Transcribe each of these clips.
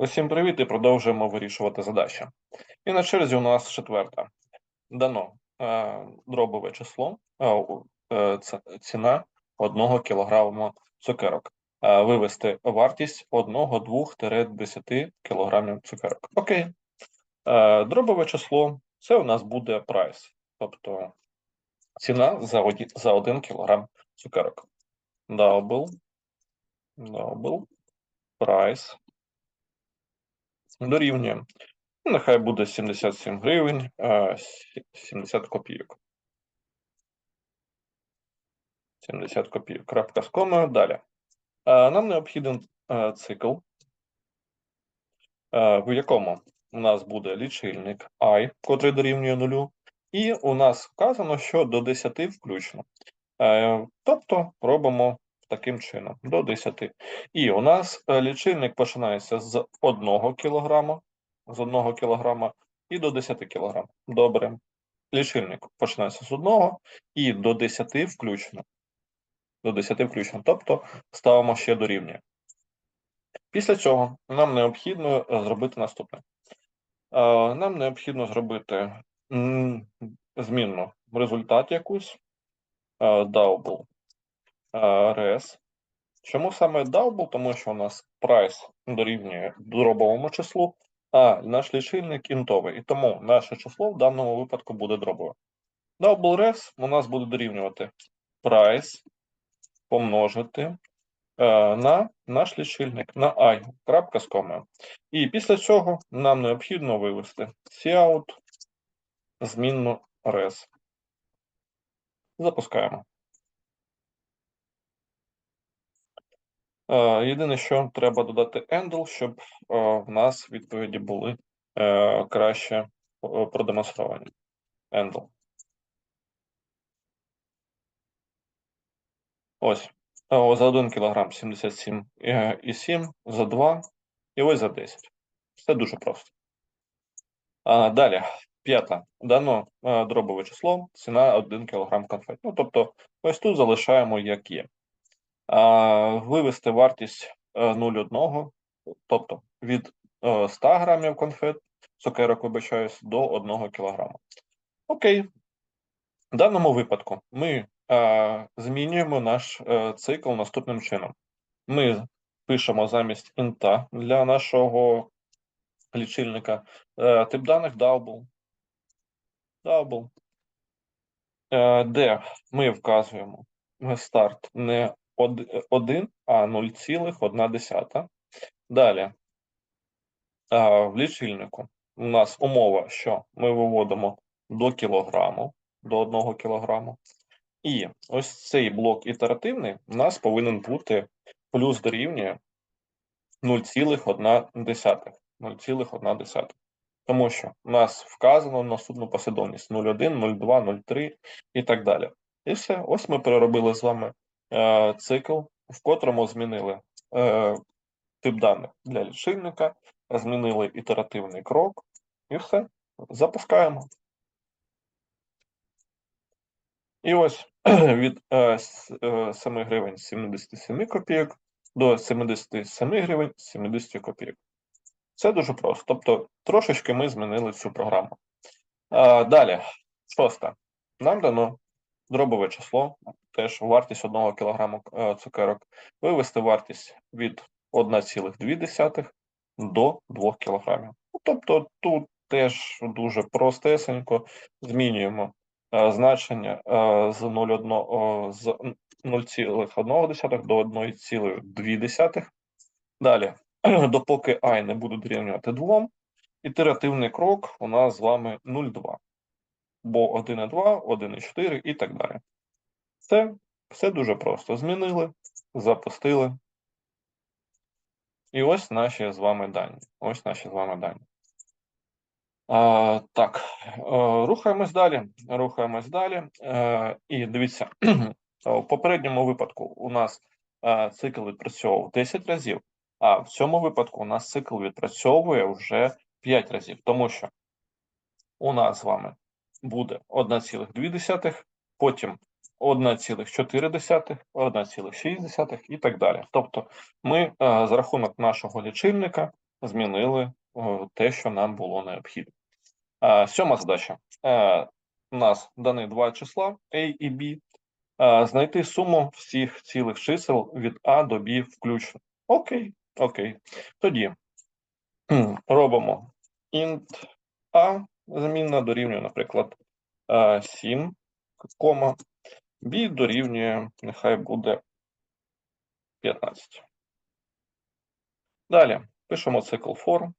Усім привіт і продовжуємо вирішувати задачі. І на черзі у нас четверта. Дано е, дробове число, е, у- е, ціна 1 кг цукерок. Е, вивести вартість 1, 2, 10 кг цукерок. Окей. Е, дробове число це у нас буде прайс, тобто ціна за 1, за 1 кг цукерок. Double, double, price дорівнює. Ну, Нехай буде 77 гривень, 70 копійок. 70 копійок. Крапка з комою. Далі. Нам необхіден цикл, в якому у нас буде лічильник i, котрий дорівнює нулю, і у нас вказано, що до 10 включно. Е, Тобто робимо таким чином до 10. І у нас е, лічильник починається з 1 кг, з 1 кг і до 10 кг. Добре. Лічильник починається з 1 і до 10 включно. До 10 включно. Тобто ставимо ще дорівнює. Після цього нам необхідно е, зробити наступне. Е, Нам необхідно зробити змінну результат якусь double res. Чому саме double? Тому що у нас price дорівнює дробовому числу, а наш лічильник інтовий. І тому наше число в даному випадку буде дробове. Double res у нас буде дорівнювати price помножити е, на наш лічильник, на i, крапка з комою. І після цього нам необхідно вивести cout змінну res. Запускаємо. Єдине, що треба додати handle, щоб е, в нас відповіді були е, краще е, продемонстровані. Handle. Ось. За 1 кг 77,7, за 2 і ось за 10. Все дуже просто. Далі, п'ята. Дано е, дробове число, ціна 1 кг конфет. Ну, тобто, ось тут залишаємо як є. А, вивести вартість е, 0,1, тобто від е, 100 грамів конфет, цукерок, вибачаюсь, до 1 кг. Окей. В даному випадку ми е, змінюємо наш е, цикл наступним чином. Ми пишемо замість інта для нашого лічильника е, тип даних double. Double. Е, де ми вказуємо старт не 1, а 0,1. Далі в лічильнику у нас умова, що ми виводимо до кілограму, до 1 кілограму. І ось цей блок ітеративний у нас повинен бути плюс дорівнює 0,1. 0,1. Тому що у нас вказано наступну послідовність 0,1, 0,2, 0,3 і так далі. І все. Ось ми переробили з вами цикл, в котрому змінили е, тип даних для лічильника, змінили ітеративний крок, і все. Запускаємо. І ось від е, с- е, 7 гривень 77 копійок до 77 гривень 70 копійок. Це дуже просто. Тобто, трошечки ми змінили цю програму. Далі, шоста. Нам дано дробове число, теж вартість 1 кг е, цукерок, вивести вартість від 1,2 до 2 кг. Тобто тут теж дуже простесенько змінюємо е, значення е, з 0,1 з 0,1 до 1,2. Далі, допоки і не буде дорівнювати 2, ітеративний крок у нас з вами 0,2. Бо 1,2, 1,4 і так далі. Це все дуже просто. Змінили, запустили. І ось наші з вами дані. Ось наші з вами дані. А, так, е, рухаємось далі. Рухаємось далі. Е, і дивіться, в попередньому випадку у нас е, цикл відпрацьовував 10 разів, а в цьому випадку у нас цикл відпрацьовує вже 5 разів, тому що у нас з вами буде 1,2, потім 1,4, 1,6 і так далі. Тобто ми е, за рахунок нашого лічильника змінили е, те, що нам було необхідно. Е, Сьома задача. У нас дані два числа A і B. Знайти суму всіх цілих чисел від А до Б включно. Окей, окей. Тоді робимо int A змінна дорівнює, наприклад, е, 7, кома, B дорівнює, нехай буде 15. Далі пишемо цикл for.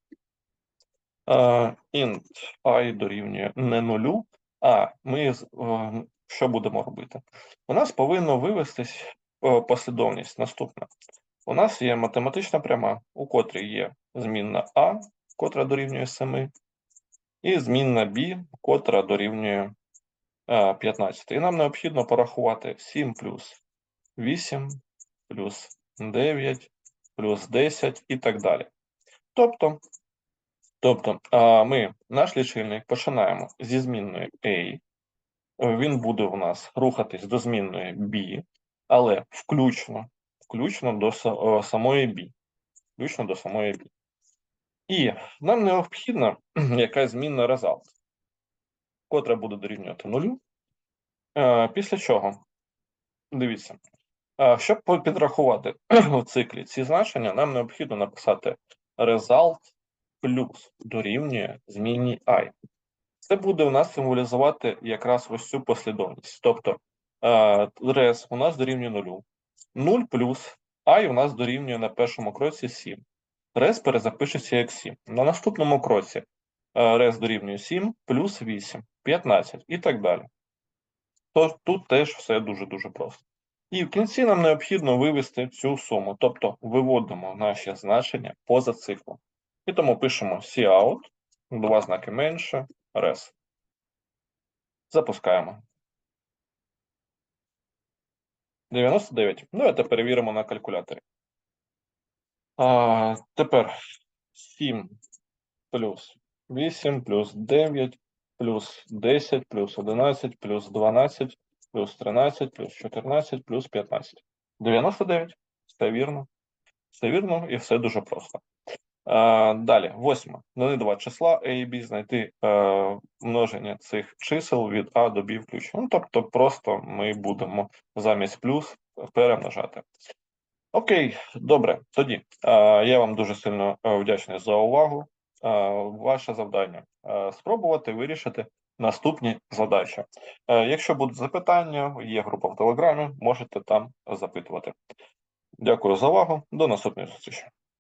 Е, int i дорівнює не нулю, а ми е, що будемо робити? У нас повинно вивестись е, послідовність наступна. У нас є математична пряма, у котрій є змінна а, котра дорівнює 7, і змінна b, котра дорівнює е, 15. І нам необхідно порахувати 7 плюс 8 плюс 9 плюс 10 і так далі. Тобто, тобто ми наш лічильник починаємо зі змінної A, він буде у нас рухатись до змінної B, але включно, включно до самої B. Включно до самої B. І нам необхідна якась змінна result, котра буде дорівнювати нулю. Е, Після чого, дивіться, е, щоб підрахувати в циклі ці значення, нам необхідно написати result плюс дорівнює змінній i. Це буде у нас символізувати якраз ось цю послідовність. Тобто е, res у нас дорівнює нулю. 0 плюс і у нас дорівнює на першому кроці 7. Res перезапишеться як 7. На наступному кроці е, res дорівнює 7 плюс 8, 15 і так далі. То тут теж все дуже-дуже просто. І в кінці нам необхідно вивести цю суму, тобто виводимо наші значення поза циклом. І тому пишемо cout, два знаки менше, res. Запускаємо. 99. Давайте перевіримо на калькуляторі. А, тепер 7 плюс 8 плюс 9 плюс 10 плюс 11 плюс 12 плюс 13 плюс 14 плюс 15. 99. Все вірно. Все вірно і все дуже просто. А, далі, восьма. Дали два числа A і B, знайти е, множення цих чисел від А до B включно. Ну, тобто просто ми будемо замість плюс перемножати. Окей, добре. Тоді я вам дуже сильно е, вдячний за увагу. Ваше завдання е, спробувати вирішити наступні задачі. Е, якщо будуть запитання, є група в Телеграмі, можете там запитувати. Дякую за увагу. До наступної зустрічі.